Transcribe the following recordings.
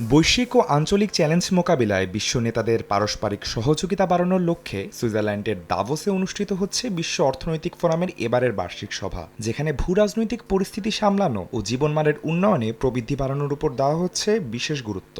বৈশ্বিক ও আঞ্চলিক চ্যালেঞ্জ মোকাবিলায় বিশ্ব নেতাদের পারস্পরিক সহযোগিতা বাড়ানোর লক্ষ্যে সুইজারল্যান্ডের দাভোসে অনুষ্ঠিত হচ্ছে বিশ্ব অর্থনৈতিক ফোরামের এবারের বার্ষিক সভা, যেখানে ভূ রাজনৈতিক পরিস্থিতি সামলানো ও জীবনমানের উন্নয়নে প্রবৃদ্ধি বাড়ানোর উপর দেওয়া হচ্ছে বিশেষ গুরুত্ব।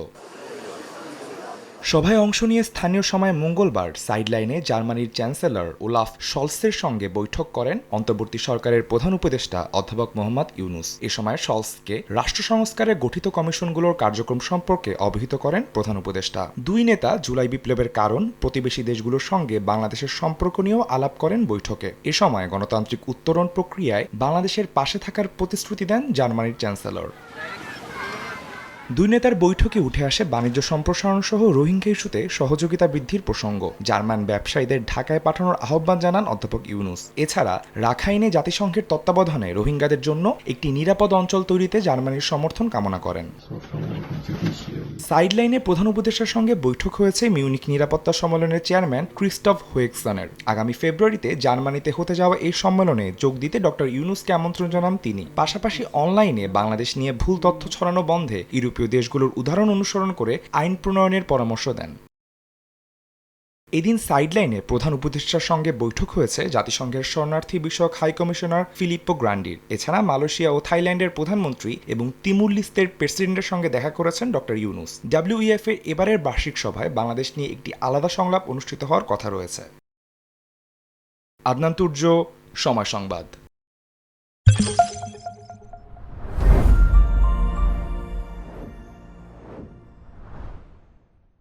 সভায় অংশ নিয়ে স্থানীয় সময় মঙ্গলবার সাইডলাইনে জার্মানির চ্যান্সেলর ওলাফ শলসের সঙ্গে বৈঠক করেন অন্তর্বর্তী সরকারের প্রধান উপদেষ্টা অধ্যাপক মোহাম্মদ ইউনুস। এ সময় শলসকে রাষ্ট্র সংস্কারে গঠিত কমিশনগুলোর কার্যক্রম সম্পর্কে অবহিত করেন প্রধান উপদেষ্টা। দুই নেতা জুলাই বিপ্লবের কারণ, প্রতিবেশী দেশগুলোর সঙ্গে বাংলাদেশের সম্পর্ক নিয়েও আলাপ করেন বৈঠকে। এ সময় গণতান্ত্রিক উত্তরণ প্রক্রিয়ায় বাংলাদেশের পাশে থাকার প্রতিশ্রুতি দেন জার্মানির চ্যান্সেলর। দুই নেতার বৈঠকে উঠে আসে বাণিজ্য সম্প্রসারণ সহ রোহিঙ্গা ইস্যুতে সহযোগিতা বৃদ্ধির প্রসঙ্গ। জার্মান ব্যবসায়ীদের ঢাকায় পাঠানোর আহ্বান জানান অধ্যাপক ইউনুস। এছাড়া, রাখাইনে জাতিসংঘের তত্ত্বাবধানে রোহিঙ্গাদের জন্য একটি নিরাপদ অঞ্চল তৈরিতে জার্মানির সমর্থন কামনা করেন। সাইডলাইনে প্রধান উপদেষ্টার সঙ্গে বৈঠক হয়েছে মিউনিক নিরাপত্তা সম্মেলনের চেয়ারম্যান ক্রিস্টফ হোয়েকসানের আগামী ফেব্রুয়ারিতে জার্মানিতে হতে যাওয়া এই সম্মেলনে যোগ দিতে ডক্টর ইউনুসকে আমন্ত্রণ জানান তিনি। পাশাপাশি অনলাইনে বাংলাদেশ নিয়ে ভুল তথ্য ছড়ানো বন্ধে ইউরোপীয় দেশগুলোর উদাহরণ অনুসরণ করে আইন প্রণয়নের পরামর্শ দেন। এদিন সাইডলাইনে প্রধান উপদেষ্টার সঙ্গে বৈঠক হয়েছে জাতিসংঘের শরণার্থী বিষয়ক হাই কমিশনার ফিলিপ্পো গ্রান্ডির এছাড়া মালয়েশিয়া ও থাইল্যান্ডের প্রধানমন্ত্রী এবং তিমুর লিস্তের প্রেসিডেন্টের সঙ্গে দেখা করেছেন ডক্টর ইউনুস। ডাব্লিউইএফ এর এবারের বার্ষিক সভায় বাংলাদেশ নিয়ে একটি আলাদা সংলাপ অনুষ্ঠিত হওয়ার কথা রয়েছে। আদনান তুর্য, সময় সংবাদ।